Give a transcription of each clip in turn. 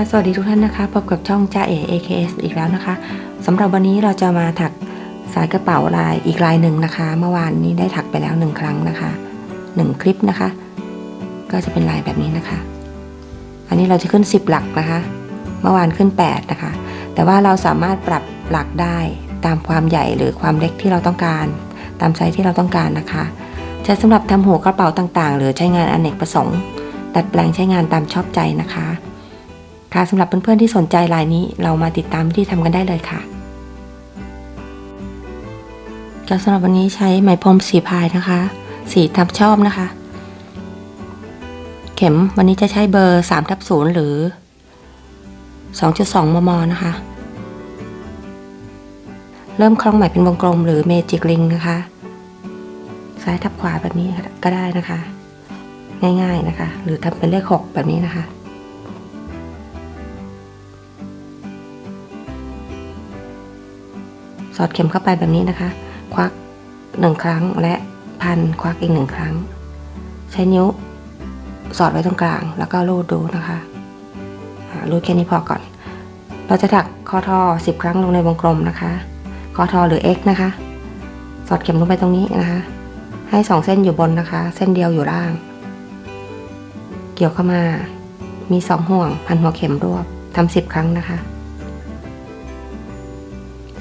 ะสวัสดีทุกท่านนะคะ พบกับช่องจ้าเอ AKS อีกแล้วนะคะสำหรับวันนี้เราจะมาถักสายกระเป๋าลายอีกลายหนึ่งนะคะ เมื่อวานนี้ได้ถักไปแล้วหนึ่งครั้งนะคะหนึ่งคลิปนะคะ ก็จะเป็นลายแบบนี้นะคะ อันนี้เราจะขึ้น 10 หลักนะคะ เมื่อวานขึ้น 8 นะคะ แต่ว่าเราสามารถปรับหลักได้ตามความใหญ่หรือความเล็กที่เราต้องการ ตามไซส์ที่เราต้องการนะคะ ใช้สำหรับทำหัวกระเป๋าต่างๆ หรือใช้งานอเนกประสงค์ดัดแปลงใช้งานตามชอบใจนะคะ ค่ะสำหรับเพื่อนๆที่สนใจลายนี้เรามาติดตามวิธีทำกันได้เลยค่ะก็สำหรับวันนี้ใช้ไหมพรมสีพายนะคะ สีทับชอบนะคะ เข็มวันนี้จะใช้เบอร์3ทับ0หรือ 2.2 มม นะคะ เริ่มคล้องไหมเป็นวงกลมหรือเมจิกลิงนะคะ ซ้ายทับขวาแบบนี้ก็ได้นะคะ ง่ายๆนะคะ หรือทำเป็นเลข 6 แบบนี้นะคะ อดเข็มเข้าไปแบบนี้นะคะ ควักหนึ่งครั้งและพันควักอีกหนึ่งครั้ง ใช้นิ้วสอดไว้ตรงกลาง แล้วก็รูดดูนะคะรูดแค่นี้พอก่อน เราจะถักข้อทอ10 ครั้งลงในวงกลมนะคะข้อทอหรือ x นะคะ สอดเข็มลงไปตรงนี้นะคะ ให้สองเส้นอยู่บนนะคะ เส้นเดียวอยู่ล่าง เกี่ยวเข้ามามีสองห่วง พันหัวเข็มรวบทำสิบครั้งนะคะ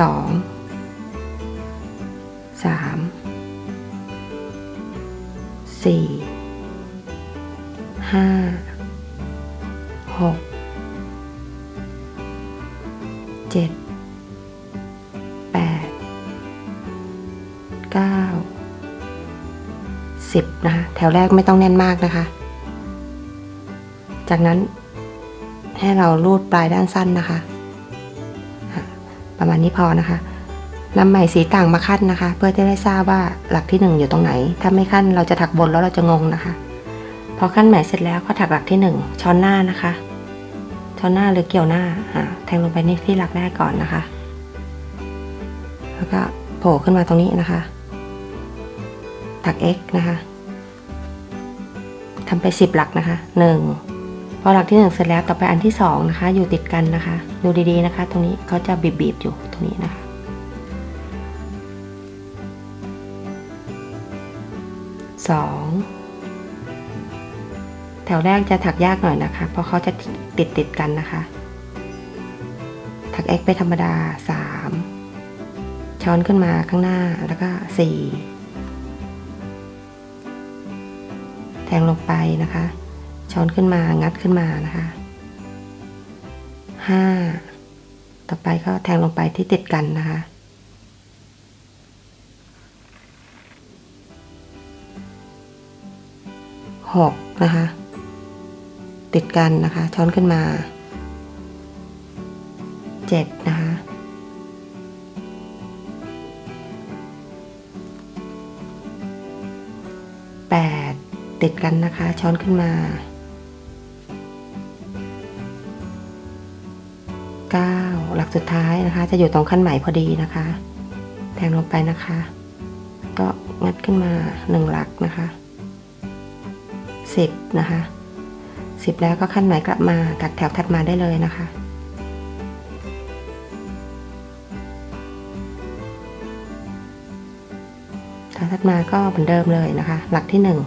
สอง สามสี่ห้าหกเจ็ดแปดเก้าสิบนะคะแถวแรกไม่ต้องแน่นมากนะคะ จากนั้นให้เราลูดปลายด้านสั้นนะคะ ประมาณนี้พอนะคะ นำไหมสีต่างมาขั้นนะคะ เพื่อจะได้ทราบว่าหลักที่หนึ่งอยู่ตรงไหน ถ้าไม่ขั้นเราจะถักบนแล้วเราจะงงนะคะ พอขั้นไหมเสร็จแล้วก็ถักหลักที่หนึ่งช้อนหน้านะคะ ช้อนหน้าหรือเกี่ยวหน้าแทงลงไปนี่ที่หลักแรกก่อนนะคะ แล้วก็โผล่ขึ้นมาตรงนี้นะคะ ถัก x นะคะทำไปสิบหลักนะคะหนึ่งพอหลักที่หนึ่งเสร็จแล้วต่อไปอันที่สองนะคะ อยู่ติดกันนะคะ ดูดีๆนะคะ ตรงนี้เขาจะบีบๆอยู่ตรงนี้นะคะ สองแถวแรกจะถักยากหน่อยนะคะ เพราะเขาจะติดติดกันนะคะ ถัก x ไปธรรมดาสามช้อนขึ้นมาข้างหน้าแล้วก็สี่แทงลงไปนะคะ ช้อนขึ้นมางัดขึ้นมานะคะห้าต่อไปก็แทงลงไปที่ติดกันนะคะ หกนะคะ ติดกันนะคะ ช้อนขึ้นมาเจ็ดนะคะ แปดติดกันนะคะ ช้อนขึ้นมาเก้าหลักสุดท้ายนะคะ จะอยู่ตรงขั้นไหมพอดีนะคะ แทงลงไปนะคะ ก็งัดขึ้นมาหนึ่งหลักนะคะ สิบนะคะสิบแล้วก็ขั้นไหมกลับมาถักแถวถัดมาได้เลยนะคะ แถวถัดมาก็เหมือนเดิมเลยนะคะ หลักที่หนึ่ง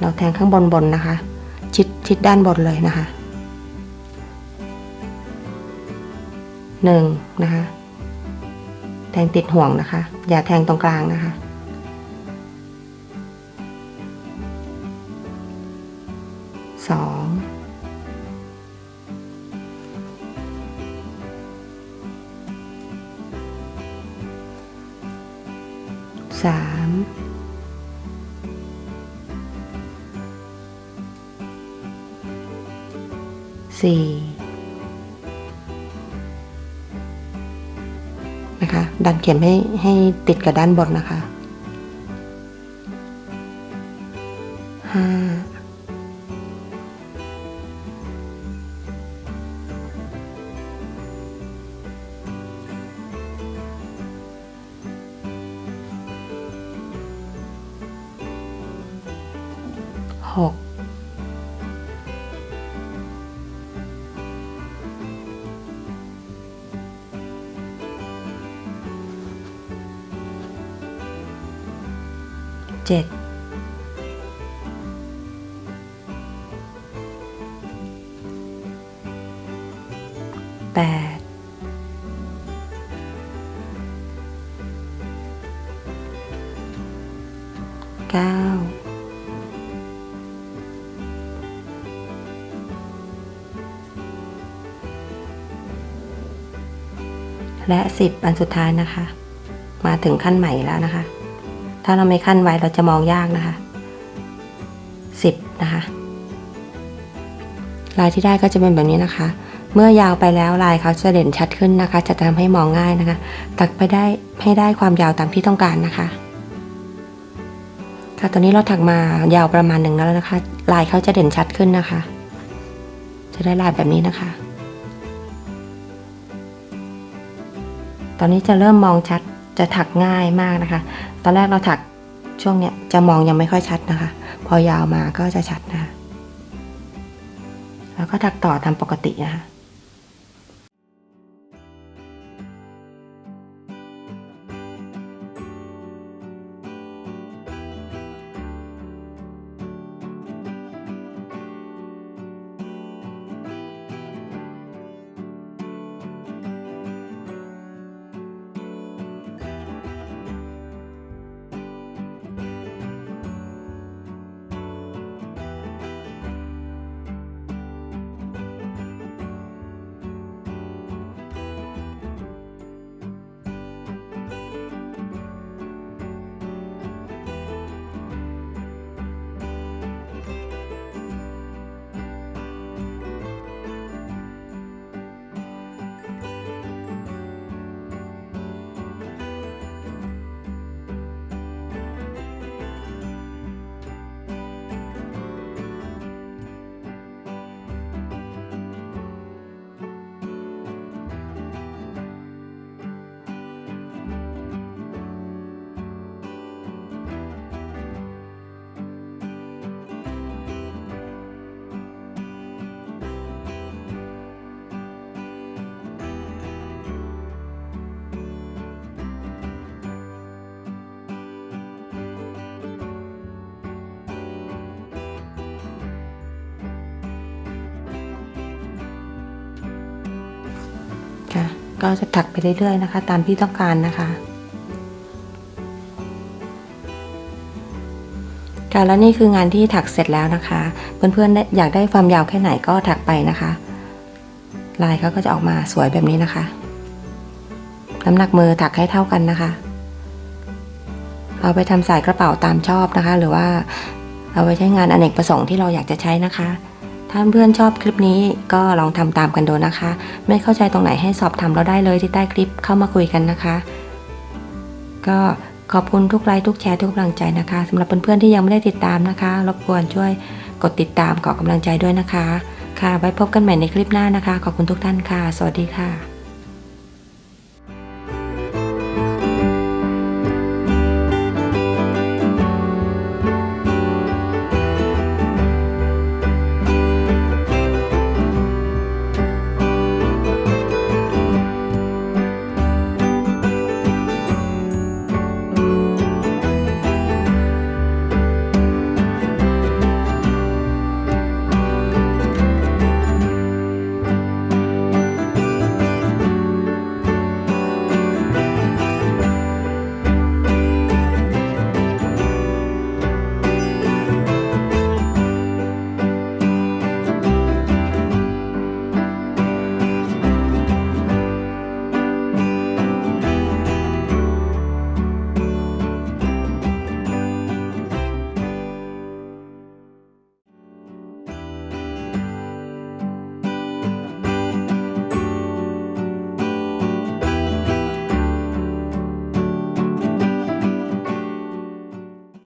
เราแทงข้างบนบนนะคะ ชิดชิดด้านบนเลยนะคะหนึ่งนะคะ แทงติดห่วงนะคะ อย่าแทงตรงกลางนะคะ สองสามสี่นะคะ ดันเข็มให้ให้ติดกับด้านบนนะคะห้า 6 7 และสิบอันสุดท้ายนะคะ มาถึงขั้นใหม่แล้วนะคะ ถ้าเราไม่ขั้นไว้เราจะมองยากนะคะสิบนะคะ ลายที่ได้ก็จะเป็นแบบนี้นะคะ เมื่อยาวไปแล้วลายเขาจะเด่นชัดขึ้นนะคะ จะทำให้มองง่ายนะคะ ตักไปได้ให้ได้ความยาวตามที่ต้องการนะคะค่ะตอนนี้เราถักมายาวประมาณหนึ่งแล้วนะคะ ลายเขาจะเด่นชัดขึ้นนะคะ จะได้ลายแบบนี้นะคะ อนนี้จะเริ่มมองชัดจะถักง่ายมากนะคะ ตอนแรกเราถักช่วงเนี้ยจะมองยังไม่ค่อยชัดนะคะ พอยาวมาก็จะชัดนะคะ แล้วก็ถักต่อตามปกตินะคะ ก็จะถักไปเรื่อยๆนะคะ ตามที่ต้องการนะคะค่ะแล้วนี่คืองานที่ถักเสร็จแล้วนะคะ เพื่อนๆอยากได้ความยาวแค่ไหนก็ถักไปนะคะ ลายเขาก็จะออกมาสวยแบบนี้นะคะ น้ำหนักมือถักให้เท่ากันนะคะ เอาไปทำใส่กระเป๋าตามชอบนะคะ หรือว่าเอาไปใช้งานอเนกประสงค์ที่เราอยากจะใช้นะคะ ถ้าเพื่อนชอบคลิปนี้ก็ลองทำตามกันดูนะคะ ไม่เข้าใจตรงไหนให้สอบถามเราได้เลยที่ใต้คลิปเข้ามาคุยกันนะคะ ก็ขอบคุณทุกไลค์ทุกแชร์ทุกกำลังใจนะคะสำหรับเพื่อนๆที่ยังไม่ได้ติดตามนะคะรบกวนช่วยกดติดตามขอกำลังใจด้วยนะคะ ค่ะไว้พบกันใหม่ในคลิปหน้านะคะ ขอบคุณทุกท่านค่ะ สวัสดีค่ะ